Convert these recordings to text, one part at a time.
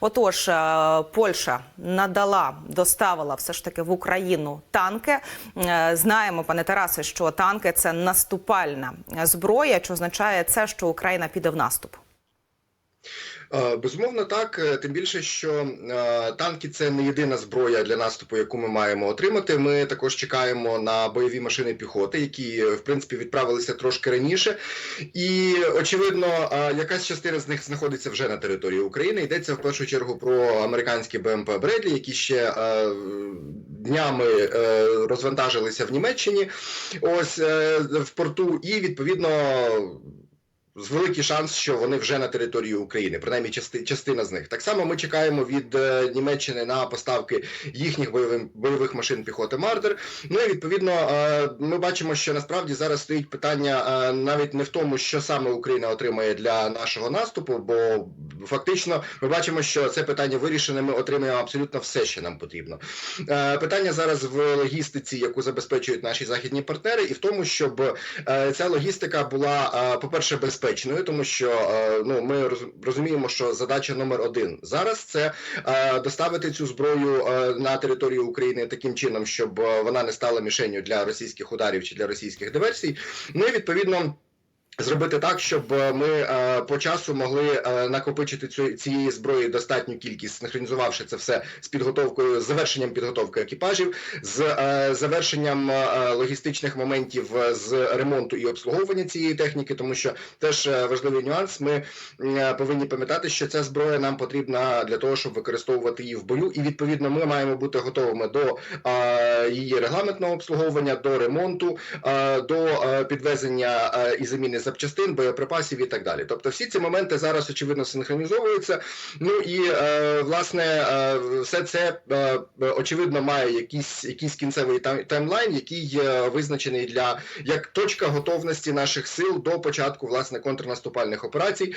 Отож, е, Польща надала, доставила все ж таки в Україну танки. Е, Знаємо, пане Тарасе, що танки це наступальна зброя. що означає це, що Україна піде в наступ? Е, Безумовно, так. Е, Тим більше, що е, танки це не єдина зброя для наступу, яку ми маємо отримати. Ми також чекаємо на бойові машини піхоти, які в принципі відправилися трошки раніше. І очевидно, якась частина з них знаходиться вже на території України. Йдеться в першу чергу про американські БМП Бредлі, які ще днями розвантажилися в Німеччині. Ось в порту, і відповідно великий шанс, що вони вже на території України, принаймні части, частина з них. Так само ми чекаємо від е, Німеччини на поставки їхніх бойових, бойових машин піхоти Мардер. Ну і відповідно е, ми бачимо, що насправді зараз стоїть питання е, навіть не в тому, що саме Україна отримає для нашого наступу, бо фактично ми бачимо, що це питання вирішене. Ми отримаємо абсолютно все, що нам потрібно. Е, Питання зараз в логістиці, яку забезпечують наші західні партнери, і в тому, щоб е, ця логістика була, е, по-перше, безпечною, тому що ну ми розуміємо, що задача номер один зараз це доставити цю зброю на територію України таким чином, щоб вона не стала мішенью для російських ударів чи для російських диверсій. Ну і відповідно. Зробити так, щоб е, ми е, по часу могли е, накопичити цю цієї зброї достатню кількість, синхронізувавши це все з підготовкою, з завершенням підготовки екіпажів, з завершенням логістичних моментів з ремонту і обслуговування цієї техніки, тому що теж важливий нюанс. Ми повинні пам'ятати, що ця зброя нам потрібна для того, щоб використовувати її в бою, і відповідно ми маємо бути готовими до її регламентного обслуговування, до ремонту, до підвезення і заміни запчастин, боєприпасів і так далі. Тобто, всі ці моменти зараз очевидно синхронізовуються. Ну і е, власне е, все це е, очевидно має якийсь, якийсь кінцевий тайм- таймлайн, який визначений для як точка готовності наших сил до початку власне контрнаступальних операцій,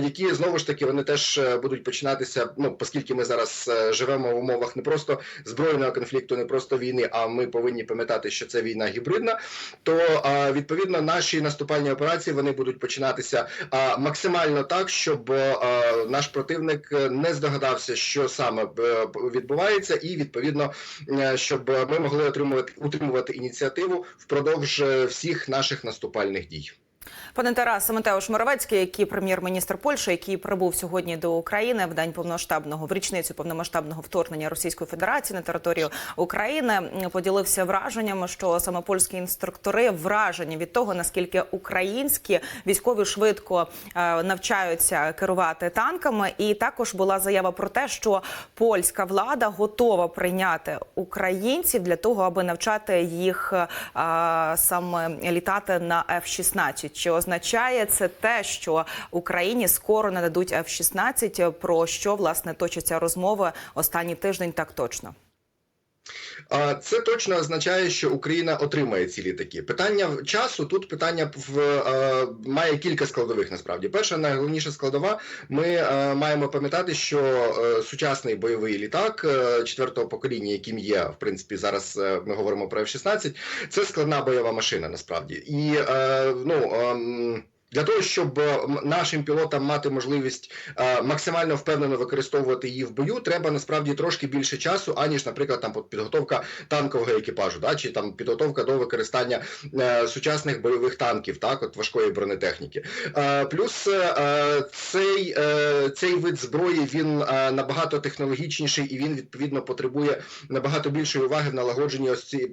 які знову ж таки вони теж будуть починатися. Ну оскільки ми зараз живемо в умовах не просто збройного конфлікту, не просто війни, а ми повинні пам'ятати, що це війна гібридна. То відповідно наші наступальні операції вони будуть починатися а, максимально так, щоб а, наш противник е, не здогадався, що саме е, відбувається, і відповідно, е, щоб ми могли отримувати утримувати ініціативу впродовж всіх наших наступальних дій. Пане Тарасе, Матеуш Моровецький, який прем'єр-міністр Польщі, який прибув сьогодні до України в день повноштабного в річницю повномасштабного вторгнення Російської Федерації на територію України, поділився враженнями, що саме польські інструктори вражені від того, наскільки українські військові швидко е, навчаються керувати танками. І також була заява про те, що польська влада готова прийняти українців для того, аби навчати їх е, саме літати на F-16. Чи означає це те, що Україні скоро нададуть F-16, про що власне точаться розмови останній тиждень? Так точно. Це точно означає, що Україна отримає ці літаки. Питання часу тут питання в е, має кілька складових. Насправді, перша найголовніша складова. Ми е, маємо пам'ятати, що е, сучасний бойовий літак четвертого покоління, яким є в принципі зараз. ми говоримо про F-16, це складна бойова машина. Насправді, і ну. Для того щоб е, нашим пілотам мати можливість е, максимально впевнено використовувати її в бою, треба насправді трошки більше часу, аніж, наприклад, там підготовка танкового екіпажу, да, чи там підготовка до використання е, сучасних бойових танків, так, от важкої бронетехніки. Плюс цей, цей вид зброї він набагато технологічніший і він відповідно потребує набагато більшої уваги в налагодженні ось е,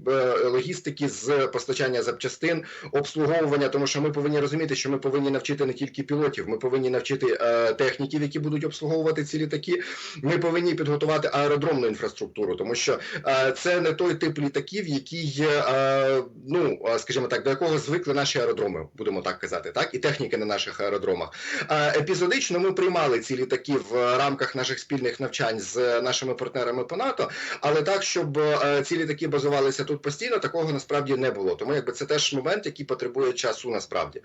логістики з постачання запчастин, обслуговування, тому що ми повинні розуміти, що ми повинні навчити не тільки пілотів, ми повинні навчити е, техніків, які будуть обслуговувати ці літаки. Ми повинні підготувати аеродромну інфраструктуру, тому що е, це не той тип літаків, який, е, ну е, скажімо так, до якого звикли наші аеродроми, будемо так казати, так і техніки на наших аеродромах. Е, епізодично ми приймали ці літаки в рамках наших спільних навчань з нашими партнерами по НАТО, але так, щоб е, ці літаки базувалися тут постійно, такого насправді не було. Тому якби це теж момент, який потребує часу насправді.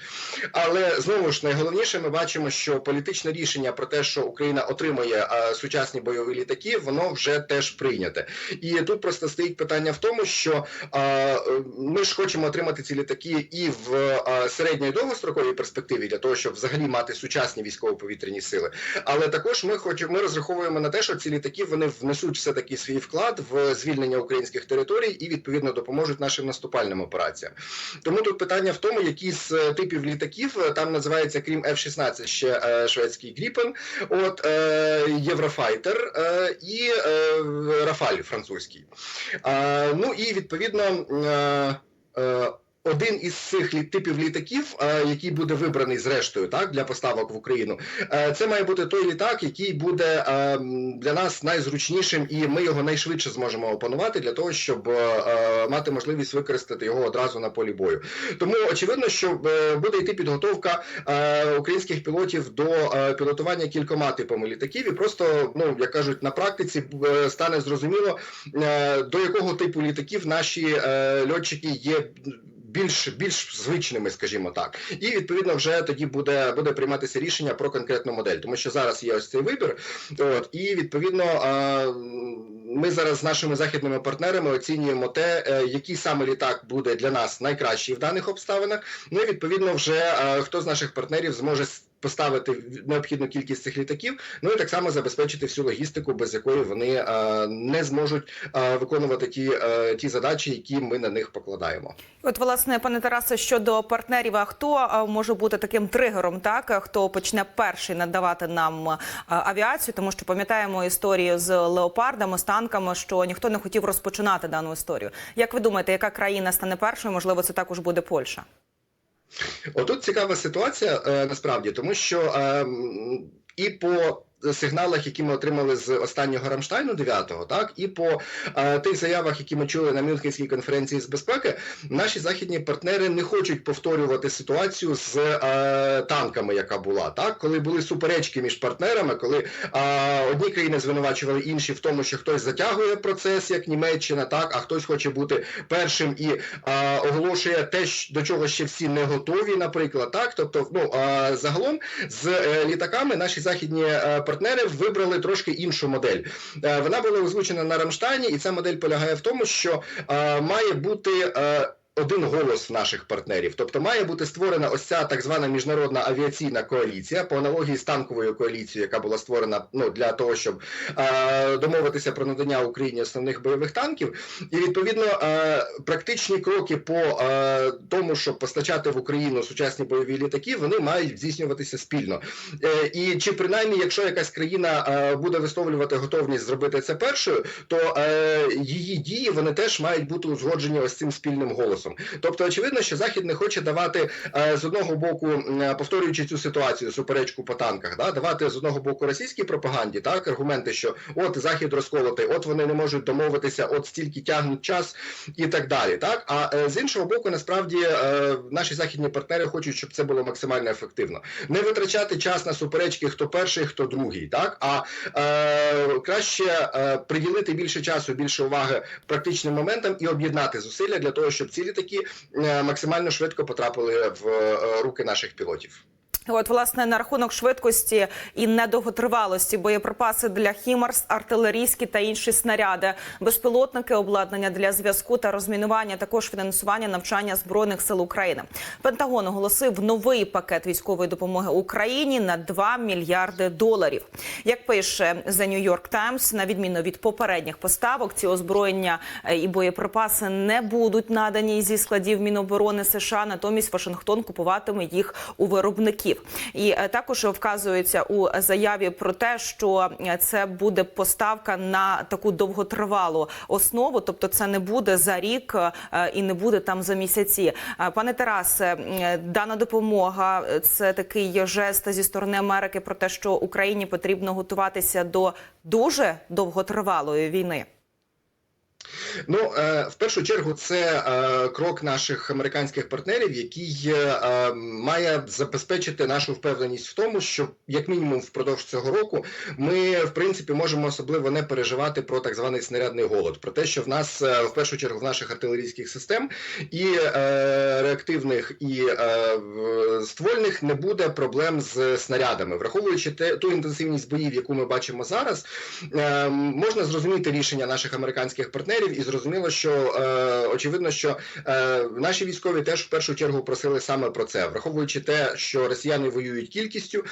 Але знову ж найголовніше, ми бачимо, що політичне рішення про те, що Україна отримує сучасні бойові літаки, воно вже теж прийняте. І тут просто стоїть питання в тому, що ми ж хочемо отримати ці літаки і в середньої довгостроковій перспективі для того, щоб взагалі мати сучасні військово-повітряні сили. Але також ми хочемо, ми розраховуємо на те, що ці літаки вони внесуть все таки свій вклад в звільнення українських територій і відповідно допоможуть нашим наступальним операціям. Тому тут питання в тому, які з е, типів літаків там називається крім F-16 ще е, шведський Гріпен, от е, Єврофайтер е, і е, Рафаль французький. Е, ну і відповідно. Е, е, один із цих типів літаків, е, який буде вибраний зрештою так для поставок в Україну, е, це має бути той літак, який буде е, для нас найзручнішим, і ми його найшвидше зможемо опанувати для того, щоб мати можливість використати його одразу на полі бою. Тому очевидно, що буде йти підготовка українських пілотів до пілотування кількома типами літаків, і просто ну як кажуть, на практиці стане зрозуміло, до якого типу літаків наші льотчики є. Більш більш звичними, скажімо так, і відповідно вже тоді буде буде прийматися рішення про конкретну модель, тому що зараз є ось цей вибір. От і відповідно ми зараз з нашими західними партнерами оцінюємо те, е, який саме літак буде для нас найкращий в даних обставинах. Ну і відповідно, вже е, хто з наших партнерів зможе поставити необхідну кількість цих літаків, ну і так само забезпечити всю логістику, без якої вони е, не зможуть е, виконувати ті, е, ті задачі, які ми на них покладаємо. От, власне, пане Тарасе, щодо партнерів, а хто може бути таким тригером, так хто почне перший надавати нам авіацію, тому що пам'ятаємо історію з леопардами, з танками, що ніхто не хотів розпочинати дану історію. Як ви думаєте, яка країна стане першою? Можливо, це також буде Польща. Отут цікава ситуація е, насправді, тому що е, і по сигналах, які ми отримали з останнього Рамштайну 9-го, так? І по е, тих заявах, які ми чули на Мюнхенській конференції з безпеки, наші західні партнери не хочуть повторювати ситуацію з е, танками, яка була так, коли були суперечки між партнерами, коли е, одні країни звинувачували інші в тому, що хтось затягує процес, як Німеччина, так? А хтось хоче бути першим і е, оголошує те, до чого ще всі не готові, наприклад, так. Тобто, ну е, загалом з е, літаками наші західні е, партнери вибрали трошки іншу модель. Е, Вона була озвучена на Рамштайні, і ця модель полягає в тому, що е, має бути. Один голос наших партнерів, тобто має бути створена ось ця так звана міжнародна авіаційна коаліція по аналогії з танковою коаліцією, яка була створена ну для того, щоб е, домовитися про надання Україні основних бойових танків. І відповідно е, практичні кроки по е, тому, щоб постачати в Україну сучасні бойові літаки, вони мають здійснюватися спільно. Е, і чи принаймні, якщо якась країна е, буде висловлювати готовність зробити це першою, то е, її дії вони теж мають бути узгоджені ось цим спільним голосом. Тобто, очевидно, що захід не хоче давати е, з одного боку, е, повторюючи цю ситуацію, суперечку по танках, да, давати з одного боку російській пропаганді, так аргументи, що от захід розколотий, от вони не можуть домовитися, от стільки тягнуть час і так далі. Так? А е, з іншого боку, насправді наші західні партнери хочуть, щоб це було максимально ефективно, не витрачати час на суперечки, хто перший, хто другий, так? А е, краще приділити більше часу, більше уваги практичним моментам і об'єднати зусилля для того, щоб ці літаки е, максимально швидко потрапили в е, руки наших пілотів. От, власне, на рахунок швидкості і недовготривалості боєприпаси для хімарс, артилерійські та інші снаряди, безпілотники, обладнання для зв'язку та розмінування, також фінансування навчання збройних сил України. Пентагон оголосив новий пакет військової допомоги Україні на 2 мільярди доларів. Як пише The New York Times, на відміну від попередніх поставок, ці озброєння е, і боєприпаси не будуть надані зі складів Міноборони США. Натомість Вашингтон купуватиме їх у виробників. І е, також вказується у заяві про те, що е, це буде поставка на таку довготривалу основу, тобто це не буде за рік е, і не буде там за місяці. Пане Тарасе, дана допомога це такий жест зі сторони Америки про те, що Україні потрібно готуватися до дуже довготривалої війни. Ну е, в першу чергу, це е, крок наших американських партнерів, який е, має забезпечити нашу впевненість в тому, що як мінімум впродовж цього року ми в принципі можемо особливо не переживати про так званий снарядний голод, про те, що в нас в першу чергу в наших артилерійських систем і реактивних і ствольних не буде проблем з снарядами, враховуючи те ту інтенсивність боїв, яку ми бачимо зараз. Можна зрозуміти рішення наших американських партнерів, і зрозуміло, що е, очевидно, що е, наші військові теж в першу чергу просили саме про це, враховуючи те, що росіяни воюють кількістю,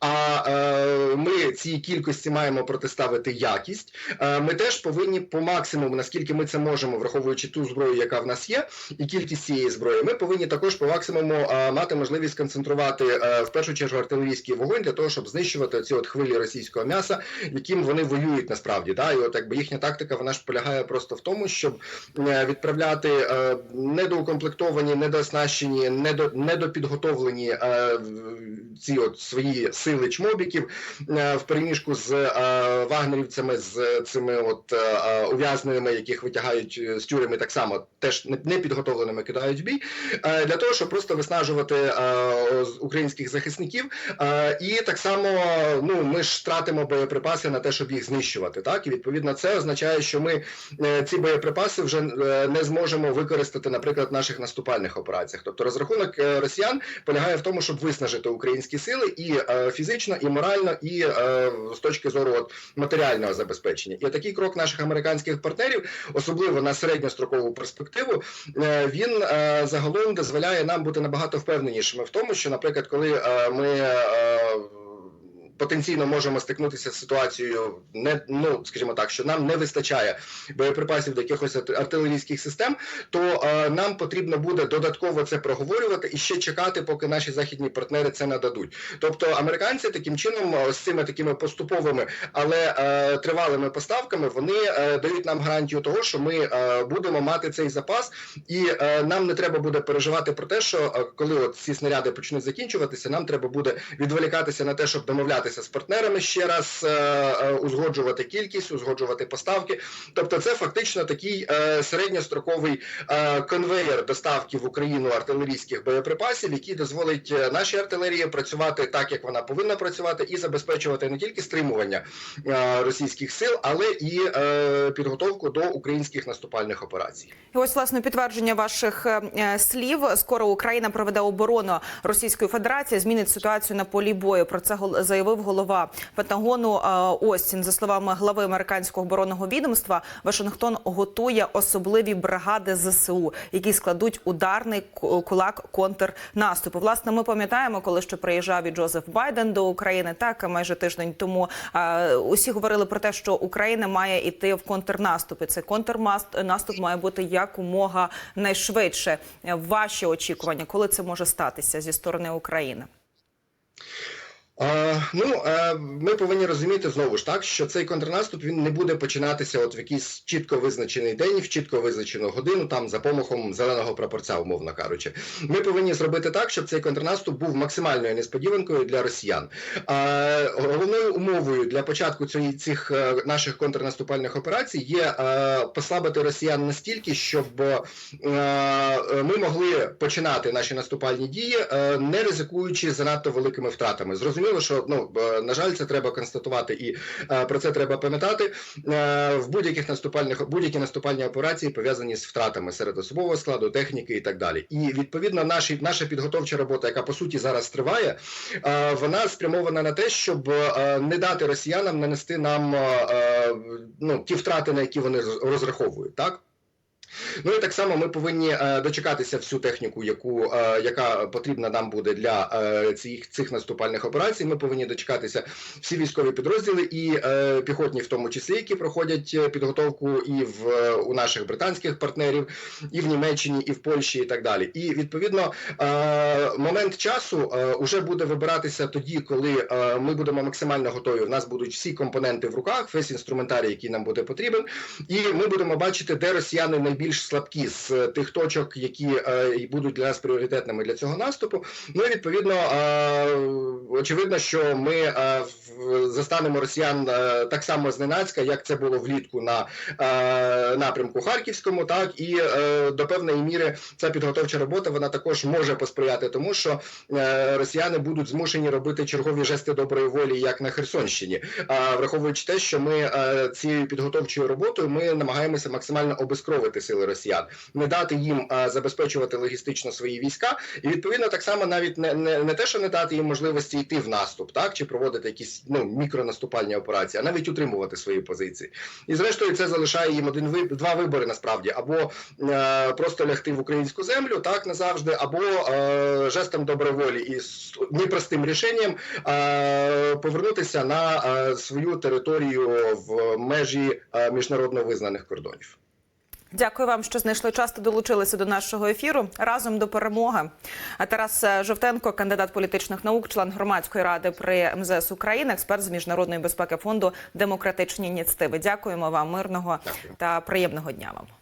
а е, ми цій кількості маємо протиставити якість. Е, ми теж повинні по максимуму, наскільки ми це можемо, враховуючи ту зброю, яка в нас є, і кількість цієї зброї, ми повинні також по максимуму е, мати можливість концентрувати е, в першу чергу артилерійський вогонь для того, щоб знищувати ці от хвилі російського м'яса, яким вони воюють насправді. Да? І от якби їхня тактика вона ж полягає просто в тому, щоб е, відправляти е, недоукомплектовані, недооснащені, недо, недопідготовлені е, ці от свої сили чмобіків в переміжку з вагнерівцями, з цими от ув'язненими, яких витягають з тюреми, так само теж непідготовленими кидають в бій, для того, щоб просто виснажувати українських захисників. І так само ну ми ж тратимо боєприпаси на те, щоб їх знищувати. Так і відповідно це означає, що ми ці боєприпаси вже е, не зможемо використати, наприклад, в наших наступальних операціях. Тобто розрахунок е, росіян полягає в тому, щоб виснажити українські сили і е, фізично, і морально, і з точки зору от, матеріального забезпечення. І такий крок наших американських партнерів, особливо на середньострокову перспективу, він загалом дозволяє нам бути набагато впевненішими в тому, що, наприклад, коли ми потенційно можемо стикнутися з ситуацією, не ну скажімо так, що нам не вистачає боєприпасів до якихось арт- артилерійських систем, то е, нам потрібно буде додатково це проговорювати і ще чекати, поки наші західні партнери це нададуть. Тобто американці таким чином, е, з цими такими поступовими, але е, тривалими поставками, вони е, дають нам гарантію того, що ми е, будемо мати цей запас, і е, нам не треба буде переживати про те, що е, коли от ці снаряди почнуть закінчуватися, нам треба буде відволікатися на те, щоб домовлятися з партнерами ще раз, е, е, узгоджувати кількість, узгоджувати поставки. Тобто, це фактично такий е, середньостроковий конвейер доставки в Україну артилерійських боєприпасів, який дозволить нашій артилерії працювати так, як вона повинна працювати, і забезпечувати не тільки стримування російських сил, але і підготовку до українських наступальних операцій. І ось власне підтвердження ваших слів. Скоро Україна проведе оборону Російської Федерації, змінить ситуацію на полі бою. Про це гол- заявив голова Пентагону е, Остін. За словами глави американського оборонного відомства, Вашингтон готує особливі бригади ЗСУ, які складуть ударний кулак контрнаступу. Власне, ми пам'ятаємо, коли ще приїжджав і Джозеф Байден до України, так майже тиждень тому. е, Усі говорили про те, що Україна має йти в контрнаступ. І цей контрнаступ має бути якомога найшвидше. Ваші очікування, коли це може статися зі сторони України? А, ну, е, ми повинні розуміти знову ж так, що цей контрнаступ він не буде починатися от в якийсь чітко визначений день, в чітко визначену годину, там за помахом зеленого прапорця, умовно кажучи. Ми повинні зробити так, щоб цей контрнаступ був максимальною несподіванкою для росіян. Головною умовою для початку цих е, наших контрнаступальних операцій є е, послабити росіян настільки, щоб е, ми могли починати наші наступальні дії, е, не ризикуючи занадто великими втратами. Зрозуміло, що ну на жаль, це треба констатувати, і е, про це треба пам'ятати. Е, В будь-яких наступальних будь-які наступальні операції пов'язані з втратами серед особового складу, техніки і так далі. І відповідно наші наша підготовча робота, яка по суті зараз триває, е, вона спрямована на те, щоб не дати росіянам нанести нам ну ті втрати, на які вони роз- розраховують, так. Ну і так само ми повинні е, дочекатися всю техніку, яку е, яка потрібна нам буде для е, цих цих наступальних операцій. Ми повинні дочекатися всі військові підрозділи і піхотні, в тому числі, які проходять підготовку і в у наших британських партнерів, і в Німеччині, і в Польщі, і так далі. І відповідно момент часу е, уже буде вибиратися тоді, коли ми будемо максимально готові. У нас будуть всі компоненти в руках, весь інструментарій, який нам буде потрібен, і ми будемо бачити, де росіяни найбільше найбільш слабкі з тих точок, які е, будуть для нас пріоритетними для цього наступу. Ну і відповідно е, очевидно, що ми е, застанемо росіян е, так само зненацька, як це було влітку на е, напрямку Харківському, так і е, до певної міри ця підготовча робота вона також може посприяти тому, що е, росіяни будуть змушені робити чергові жести доброї волі, як на Херсонщині. Враховуючи те, що ми е, цією підготовчою роботою ми намагаємося максимально обескровити сили росіян, не дати їм е, забезпечувати логістично свої війська, і відповідно так само навіть не, не, не те, що не дати їм можливості йти в наступ, так чи проводити якісь ну мікронаступальні операції, а навіть утримувати свої позиції. І зрештою це залишає їм один виб... два вибори насправді або е, просто лягти в українську землю, так назавжди, або е, жестом доброї волі і непростим рішенням е, повернутися на е, свою територію в межі е, міжнародно визнаних кордонів. Дякую вам, що знайшли час та долучилися до нашого ефіру. Разом до перемоги. А Тарас е, Жовтенко, кандидат політичних наук, член громадської ради при МЗС України, експерт з міжнародної безпеки фонду демократичні ініціативи. Дякуємо вам, мирного Дякую. та приємного дня вам.